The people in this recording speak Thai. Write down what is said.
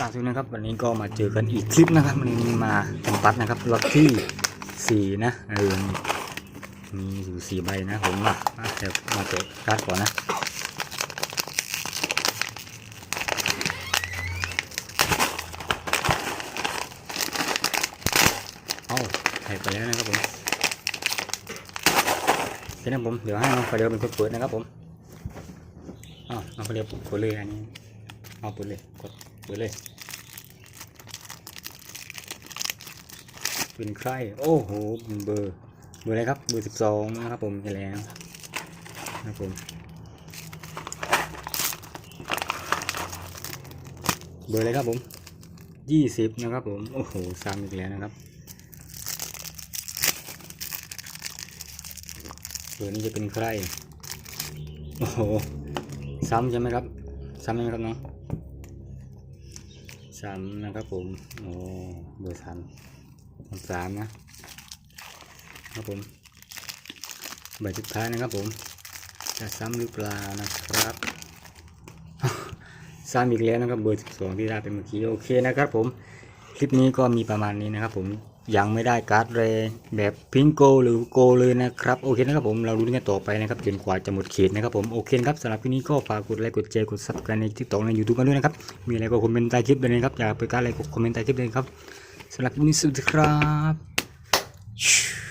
ล่าสุดนะครับวันนี้ก็มาเจอกันอีกคลิปนะครับวันนี้มาทำปัดนะครับล็อตที่สี่นะเออมีอยู่สี่ใบนะผมมามาเดี๋ยวมาเจอการ์ดก่อนนะเอาใส่ไปแล้วนะครับผมเดี๋ยวนะผมเดี๋ยวให้น้องไฟเดียวเป็นคนเปิดนะครับผมอ้าวน้องไฟเดียวเปิดเลยอันนี้เอาเปิดเลยกด เปิดเลยเป็นใครโอ้โหเบอร์เบอร์อะไรครับเบอร์สิบสองนะครับผมไปแล้วนะครับผมเบอร์อะไรครับผมยี่สิบนะครับผมโอ้โหซ้ำอีกแล้วนะครับเบอร์นี้จะเป็นใครโอ้โหซ้ำใช่ไหมครับซ้ำใช่ไหมครับน้อง ซ้ำนะครับผมโอ้เบอร์สามสามนะครับผมใบสุดท้ายนะครับผม จะซ้ำหรือเปล่านะครับซ้ำอีกแล้วนะครับเบอร์สิบสองที่ได้เป็นเมื่อกี้โอเคนะครับผมคลิปนี้ก็มีประมาณนี้นะครับผม ยังไม่ได้การ์ดเรย์แบบพิงโกหรือโกเลยนะครับโอเคนะครับผมเรารู้กันต่อไปนะครับจนกว่าจะหมดเขตนะครับผมโอเคครับสำหรับคลิปนี้ก็ฝากกดไลค์กดแชร์กดซับสไครต์ในทิกตอกในยูทูบกันด้วยนะครับมีอะไรก็คอมเมนต์ใต้คลิปเลยนะครับอยากไปการอะไรก็คอมเมนต์ใต้คลิปเลยครับสำหรับวันนี้สวัสดีครับ